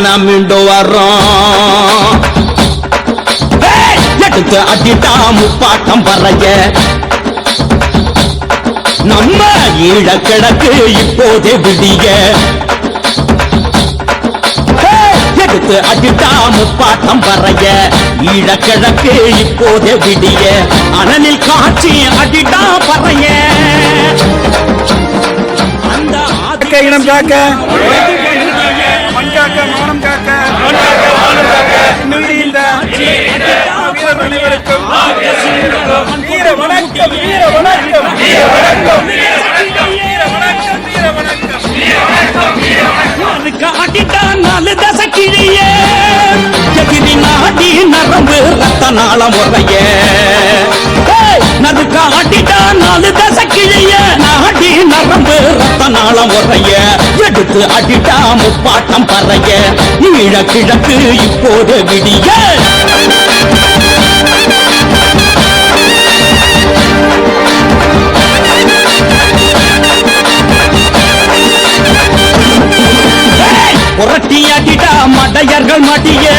நம்பிண்டு வர்றோம். ஏய், எடுத்து அடிட்டா முப்பாட்டம் பறைய நம்ம ஈழ கிழக்கு இப்போதே விடிய. எடுத்து அடிட்டா முப்பாட்டம் பறைய ஈழ கிழக்கு இப்போதே விடிய. அனலில் காட்சி அடிட்டா பறைய காக்க காக்க மண் காக்க மானம் காக்க நீடிந்த வீரர் அனைவருக்கும் வீர வணக்கம் வீர வணக்கம் வீர வணக்கம் வீர வணக்கம் வீர வணக்கம் அதுக்கு அடிட்டா நாலு தசை கிழியே எதிரி நாடி நரம்பு ரத்த நாள முறையே நதுக்கு அடிட்டா நாலு தசை கிழிய நாடி நரம்பு ரத்த நாளம் உறைய. எடுத்து அடிட்டா முப்பாட்டம் பறைய. ஈழ கிழக்கு இப்போது விடிய. புரட்டி அடிட்டா மடையர்கள் மாட்டியே.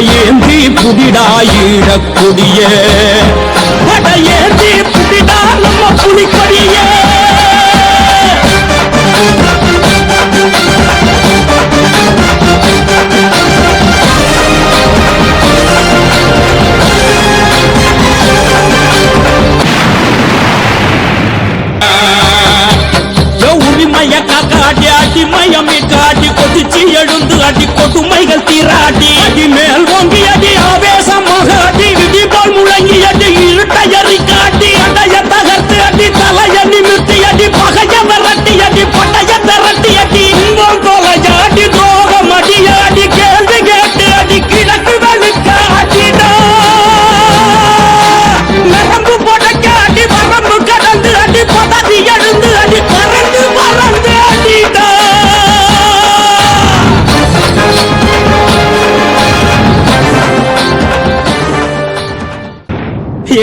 படையேந்தி புடிடா ஈழக்குடிய படையேந்தி புதிடா நம்ம புலிக்கொடியே யோ, உரிமைய காக்காடி அடிமயமே காட்டி கொதிச்சு எழுந்து அடி கொடுமைகள் தீராடி அடி மேல் ஓங்கி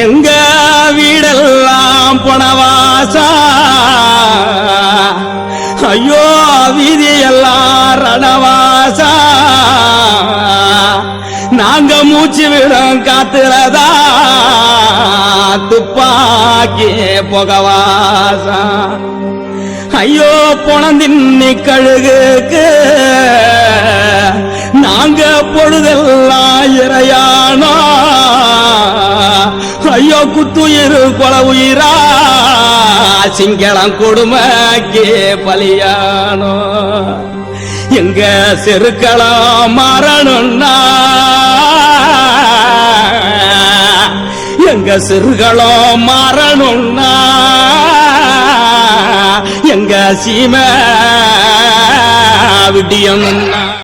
எங்க வீடெல்லாம் பணவாசா? ஐயோ வீதியெல்லாம் ரணவாசா? நாங்க மூச்சு விடும் காத்துலதா? துப்பாக்கி புகவாசா? ஐயோ பொணந்தின்னி கழுகுக்கு நாங்க பொழுதெல்லாம் இறையா ஐயோ குத்துயிரு கொல உயிரா சிங்களம் கொடுமைக்கே பலியானோ? எங்க செருக்களம் மாறணும்னா? எங்க சிறுகளம் மாறணும்னா? எங்க சீம விடியணும்னா?